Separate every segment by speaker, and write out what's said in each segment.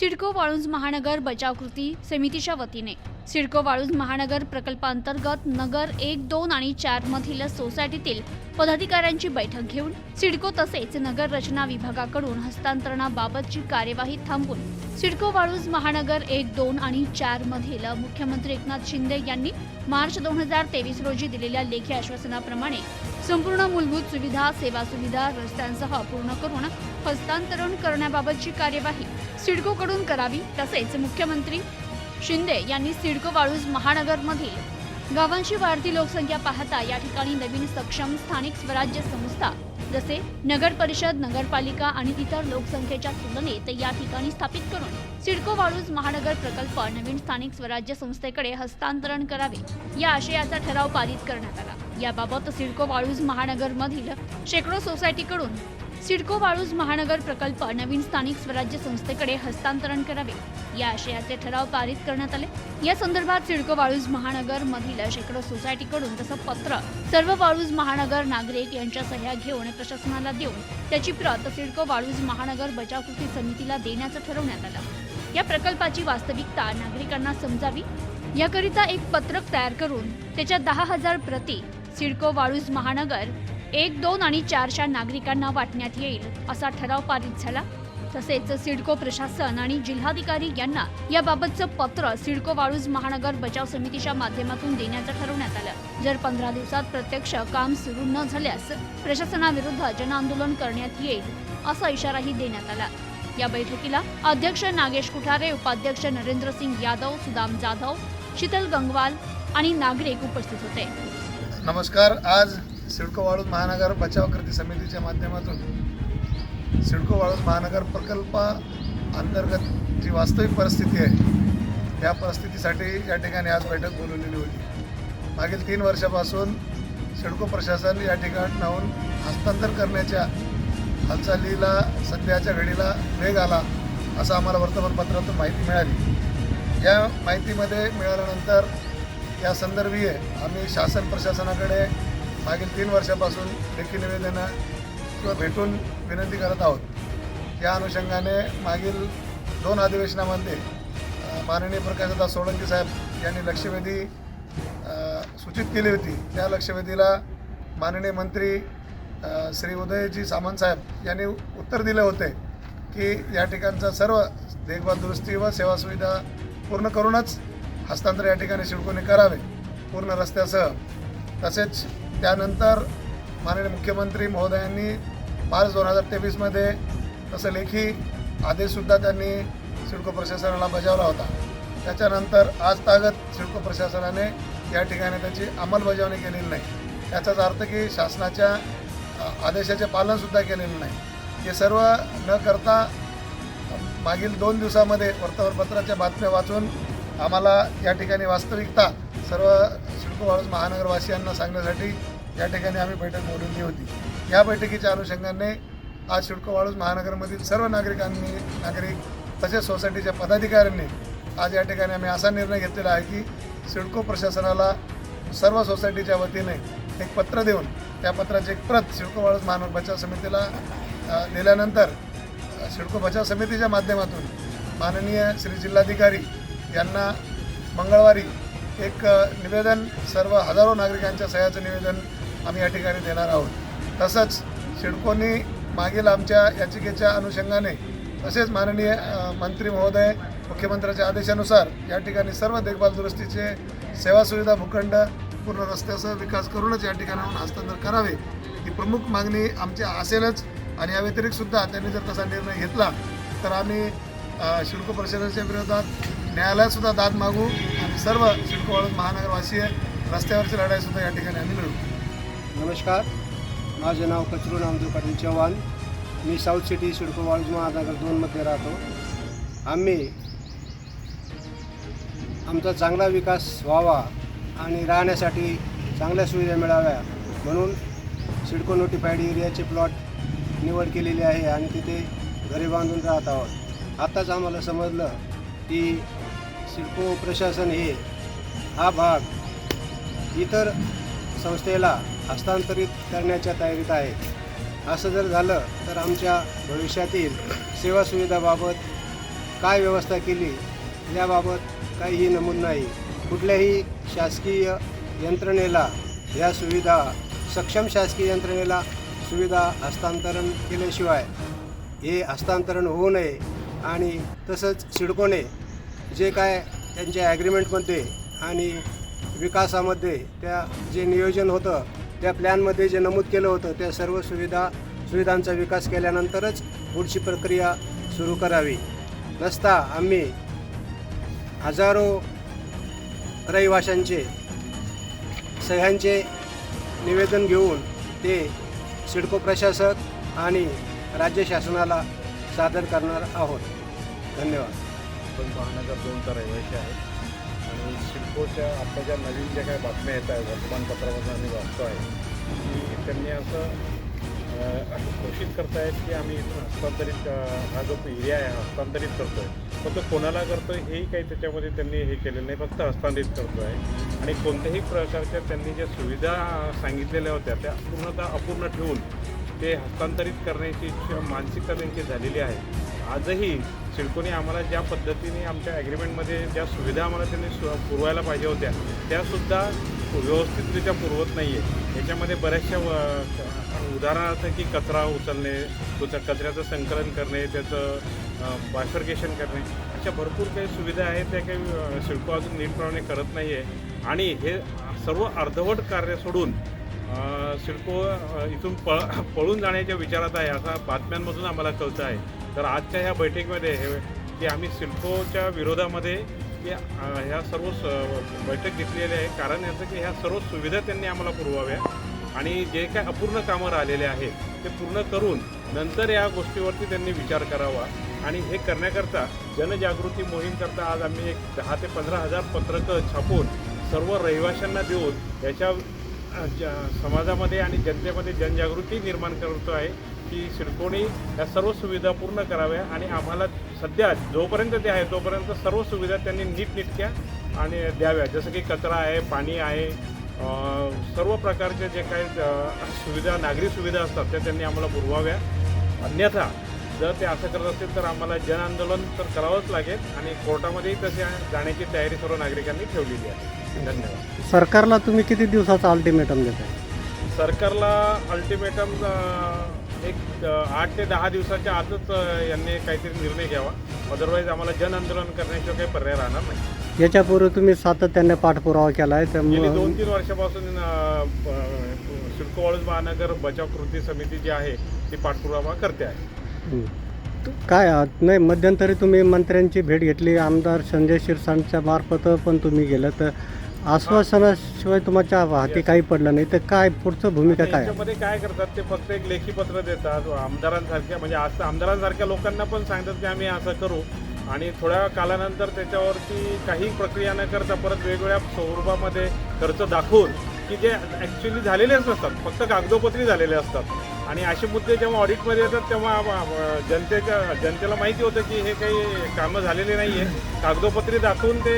Speaker 1: सिडको वाळुंज महानगर बचाव कृती समितीच्या वतीने. सिडको वाळुंज महानगर प्रकल्पांतर्गत नगर एक दोन आणि चार मधील सोसायटीतील पदाधिकाऱ्यांची बैठक घेऊन सिडको तसेच नगर रचना विभागाकडून हस्तांतरणाबाबतची कार्यवाही थांबवून सिडको वाळूज महानगर एक दोन आणि चार मधील मुख्यमंत्री एकनाथ शिंदे यांनी मार्च दोन हजार तेवीस रोजी दिलेल्या लेखी आश्वासनाप्रमाणे संपूर्ण मूलभूत सुविधा सेवा सुविधा रस्त्यांसह पूर्ण करून हस्तांतरण करण्याबाबतची कार्यवाही सिडकोकडून करावी तसेच मुख्यमंत्री शिंदे यांनी सिडको वाळूज महानगरमधील गावांची वाढती लोकसंख्या पाहता या ठिकाणी नवीन सक्षम स्थानिक स्वराज्य संस्था जसे नगर परिषद नगरपालिका आणि इतर लोकसंख्येच्या तुलनेत या ठिकाणी स्थापित करून सिडको वाळूज महानगर प्रकल्प नवीन स्थानिक स्वराज्य संस्थेकडे हस्तांतरण करावे या आशयाचा ठराव पारित करण्यात आला. याबाबत सिडको वाळूज महानगरमधील शेकडो सोसायटीकडून सिडको वाळूज महानगर प्रकल्प नवीन स्थानिक स्वराज्य संस्थेकडे हस्तांतरण करावे. या आशयाचे ठराव पारित करण्यात आले. या संदर्भात सिडको वाळूज महानगर मधील शेकडो सोसायटीकडून तसं पत्र सर्व वाळूज महानगर नागरिक यांच्या सह्या घेऊन प्रशासनाला देऊन त्याची प्रत सिडको वाळूज महानगर बचाव कृती समितीला देण्याचं ठरवण्यात आलं. या प्रकल्पाची वास्तविकता नागरिकांना समजावी. याकरिता एक पत्रक तयार करून त्याच्या दहा हजार प्रती सिडको वाळूज महानगर एक दोन आणि चारच्या नागरिकांना वाटण्यात येईल असा ठराव पारित झाला. तसेच सिडको प्रशासन आणि जिल्हाधिकारी यांना याबाबतचं पत्र सिडको वाळूज महानगर बचाव समितीच्या माध्यमातून देण्याचं ठरवण्यात आलं. जर पंधरा दिवसात प्रत्यक्ष काम सुरू न झाल्यास प्रशासनाविरुद्ध जनआंदोलन करण्यात येईल असा इशाराही देण्यात आला. या बैठकीला अध्यक्ष नागेश कुठारे उपाध्यक्ष नरेंद्र सिंग यादव सुदाम जाधव शीतल गंगवाल आणि नागरिक उपस्थित होते.
Speaker 2: नमस्कार आज सिडको वाळूज महानगर बचाव कृती समितीच्या माध्यमातून सिडको वाळूज महानगर प्रकल्पा अंतर्गत जी वास्तविक परिस्थिती आहे या परिस्थितीसाठी या ठिकाणी आज बैठक बोलवलेली होती. मागील तीन वर्षापासून सिडको प्रशासन या ठिकाणाहून हस्तांतर करण्याच्या हालचालीला सध्याच्या घडीला वेग आला असं आम्हाला वर्तमानपत्रातून माहिती मिळाली. या माहितीमध्ये मिळाल्यानंतर या संदर्भी आम्ही शासन प्रशासनाकडे मागील तीन वर्षापासून लेखी निवेदनं किंवा भेटून विनंती करत आहोत. या अनुषंगाने मागील दोन अधिवेशनामध्ये माननीय प्रकाशदास सोळंकी साहेब यांनी लक्षवेधी सूचित केली होती. त्या लक्षवेधीला माननीय मंत्री श्री उदयजी सामंत साहेब यांनी उत्तर दिले होते की या ठिकाणचा सर्व देखभाल दुरुस्ती व सेवा सुविधा पूर्ण करूनच हस्तांतर या ठिकाणी शिडकोने करावे पूर्ण रस्त्यासह. तसेच त्यानंतर माननीय मुख्यमंत्री महोदयांनी मार्च दोन हजार तेवीसमध्ये तसं लेखी आदेशसुद्धा त्यांनी सिडको प्रशासनाला बजावला होता. त्याच्यानंतर आज तागत सिडको प्रशासनाने या ठिकाणी त्याची अंमलबजावणी केलेली नाही. याचाच अर्थ की शासनाच्या आदेशाचे पालनसुद्धा केलेलं नाही. हे सर्व न करता मागील दोन दिवसामध्ये वर्तमानपत्राच्या बातम्या वाचून आम्हाला या ठिकाणी वास्तविकता सर्व सिडको वाळूज महानगरवासियांना सांगण्यासाठी या ठिकाणी आम्ही बैठक बोलवली होती. या बैठकीच्या अनुषंगाने आज सिडको वाळूज महानगरमधील सर्व नागरिकांनी नागरिक तसेच सोसायटीच्या पदाधिकाऱ्यांनी आज या ठिकाणी आम्ही असा निर्णय घेतलेला आहे की सिडको प्रशासनाला सर्व सोसायटीच्या वतीने एक पत्र देऊन त्या पत्राची एक प्रत सिडको वाळूज महानगर बचाव समितीला दिल्यानंतर सिडको बचाव समितीच्या माध्यमातून माननीय श्री जिल्हाधिकारी यांना मंगळवारी एक निवेदन सर्व हजारो नागरिकांच्या सह्याचं निवेदन आम्ही या ठिकाणी देणार आहोत. तसंच सिडकोनी मागील आमच्या याचिकेच्या अनुषंगाने तसेच माननीय मंत्री महोदय मुख्यमंत्र्याच्या आदेशानुसार या ठिकाणी सर्व देखभाल दुरुस्तीचे सेवा सुविधा भूखंड पूर्ण रस्त्यासह विकास करूनच या ठिकाणाहून हस्तांतर करावे. ही प्रमुख मागणी आमची असेलच आणि या व्यतिरिक्त सुद्धा त्यांनी जर तसा निर्णय घेतला तर आम्ही अ, परिषदेच्या विरोधात न्यायालयातसुद्धा दाद मागू आणि सर्व सिडको वाळूज महानगरवासीय रस्त्यावरची लढाईसुद्धा या ठिकाणी आम्ही मिळू
Speaker 3: नमस्कार. माझे नाव कचरू नामदेव पाटील चव्हाण. मी साऊथ सिटी सिडको वाळूज महानगर दोनमध्ये राहतो. आम्ही आमचा चांगला विकास व्हावा आणि राहण्यासाठी चांगल्या सुविधा मिळाव्या म्हणून सिडको नोटिफाईड एरियाचे प्लॉट निवड केलेली आहे आणि तिथे घरे बांधून राहत आहोत. आत्ताच आम्हाला समजलं की सिडको प्रशासन हे हा भाग इतर संस्थेला हस्तांतरित करण्याच्या तयारीत आहे. असं जर झालं तर आमच्या भविष्यातील सेवा सुविधाबाबत काय व्यवस्था केली याबाबत काहीही नमूद नाही. कुठल्याही शासकीय यंत्रणेला या सुविधा सक्षम शासकीय यंत्रणेला सुविधा हस्तांतरण केल्याशिवाय हे हस्तांतरण होऊ नये आणि तसंच सिडकोने जे काय त्यांच्या ॲग्रीमेंटमध्ये आणि विकासामध्ये त्या जे नियोजन होतं त्या प्लॅनमध्ये जे नमूद केलं होतं त्या सर्व सुविधा सुविधांचा विकास केल्यानंतरच पुढची प्रक्रिया सुरू करावी. नसता आम्ही हजारो रहिवाशांचे सह्यांचे निवेदन घेऊन ते सिडको प्रशासक आणि राज्य शासनाला सादर करणार आहोत. धन्यवाद.
Speaker 4: पण महानगर दोनचा रहिवासी आहे. आणि सिडकोच्या आता ज्या नवीन ज्या काही बातम्या येत आहेत वर्तमानपत्रामधून आम्ही वाचतो आहे की त्यांनी असं असं घोषित करतायत की आम्ही इथून हस्तांतरित हा जो एरिया आहे हस्तांतरित करतो आहे पण तो कोणाला करतो आहे हेही काही त्याच्यामध्ये त्यांनी हे केलेलं नाही फक्त हस्तांतरित करतो आहे आणि कोणत्याही प्रकारच्या त्यांनी ज्या सुविधा सांगितलेल्या होत्या त्या पूर्णतः अपूर्ण ठेवून ते हस्तांतरित करण्याची इच्छा मानसिकता त्यांची झालेली आहे. आजही सिडकोने आम्हाला ज्या पद्धतीने आमच्या ॲग्रीमेंटमध्ये ज्या सुविधा आम्हाला त्यांनी सु पुरवायला पाहिजे होत्या त्यासुद्धा व्यवस्थितरित्या पुरवत नाही आहे याच्यामध्ये बऱ्याचशा व- उदाहरणार्थ की कचरा उचलणे तुझं कचऱ्याचं संकलन करणे त्याचं बायफर्केशन करणे अशा भरपूर काही सुविधा आहेत त्या काही सिडको अजून नीटप्रमाणे करत नाही आहे आणि हे सर्व अर्धवट कार्य सोडून सिडको इथून पळ पळून जाण्याच्या विचारात आहे असा बातम्यांमधून आम्हाला कळतं आहे. तर आजच्या ह्या बैठकीमध्ये हे की आम्ही सिडकोच्या विरोधामध्ये की ह्या सर्व स बैठक घेतलेली आहे. कारण याचं की ह्या सर्व सुविधा त्यांनी आम्हाला पुरवाव्या आणि जे काय अपूर्ण कामं राहिलेले आहेत ते पूर्ण करून नंतर या गोष्टीवरती त्यांनी विचार करावा. आणि हे करण्याकरता जनजागृती मोहीमकरता आज आम्ही एक दहा ते पंधरा हजार पत्रकं छापून सर्व रहिवाशांना देऊन याच्या समाजामध्ये आणि जनतेमध्ये जनजागृती निर्माण करतो आहे की सिडकोणी या सर्व सुविधा पूर्ण कराव्या आणि आम्हाला सध्या जोपर्यंत ते आहे तोपर्यंत सर्व सुविधा त्यांनी नीटनेटक्या आणि द्याव्या. जसं की कचरा आहे पाणी आहे सर्व प्रकारचे जे काही सुविधा नागरी सुविधा असतात त्या त्यांनी आम्हाला पुरवाव्या. अन्यथा जर ते असं करत असतील तर आम्हाला जन आंदोलन तर करावंच लागेल आणि कोर्टामध्येही तसे जाण्याची तयारी सर्व नागरिकांनी ठेवलेली आहे. धन्यवाद.
Speaker 5: सरकारला तुम्ही किती दिवसाचा अल्टिमेटम देताय?
Speaker 4: सरकारला अल्टिमेटम एक आठ ते दहा दिवसाच्या आतच यांनी काहीतरी निर्णय घ्यावा. अदरवाईज आम्हाला जन आंदोलन करण्याशिवाय काही पर्याय राहणार नाही.
Speaker 5: याच्यापूर्वी तुम्ही सातत्याने पाठपुरावा केला आहे
Speaker 4: गेली दोन
Speaker 5: त्यामुळे
Speaker 4: तीन वर्षापासून अ, प- सिडको वाळूज महानगर बचाव कृती समिती जी आहे ती पाठपुरावा करते आहे.
Speaker 5: हं. काय नाही मध्यंतरी तुम्ही मंत्र्यांची भेट घेतली आमदार संजय शिरसाटच्या मार्फत पण तुम्ही गेलं तर आश्वासनाशिवाय तुमच्या हाती काही पडलं नाही. तर काय पुढचं भूमिका काय? आहे?
Speaker 4: याच्यामध्ये काय करतात ते फक्त एक लेखी पत्र देतात आमदारांसारख्या म्हणजे असं आमदारांसारख्या लोकांना पण सांगतात की आम्ही असं करू. आणि थोड्या कालानंतर त्याच्यावरती काही प्रक्रिया न करता परत वेगवेगळ्या स्वरूपामध्ये खर्च दाखवून की जे ॲक्च्युली झालेलेच नसतात फक्त कागदोपत्री झालेले असतात. आणि असे मुद्दे जेव्हा ऑडिटमध्ये येतात तेव्हा जनतेच्या जनतेला माहिती होतं की हे काही कामं झालेले नाही आहे कागदोपत्री दाखवून ते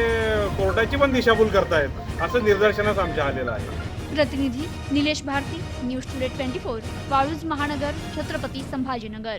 Speaker 4: कोर्टाची पण दिशाभूल करतायत असं निदर्शनास आमच्या आलेलं आहे.
Speaker 1: प्रतिनिधी Nilesh Bharti news today twenty four Waluj Mahanagar Chhatrapati Sambhajinagar.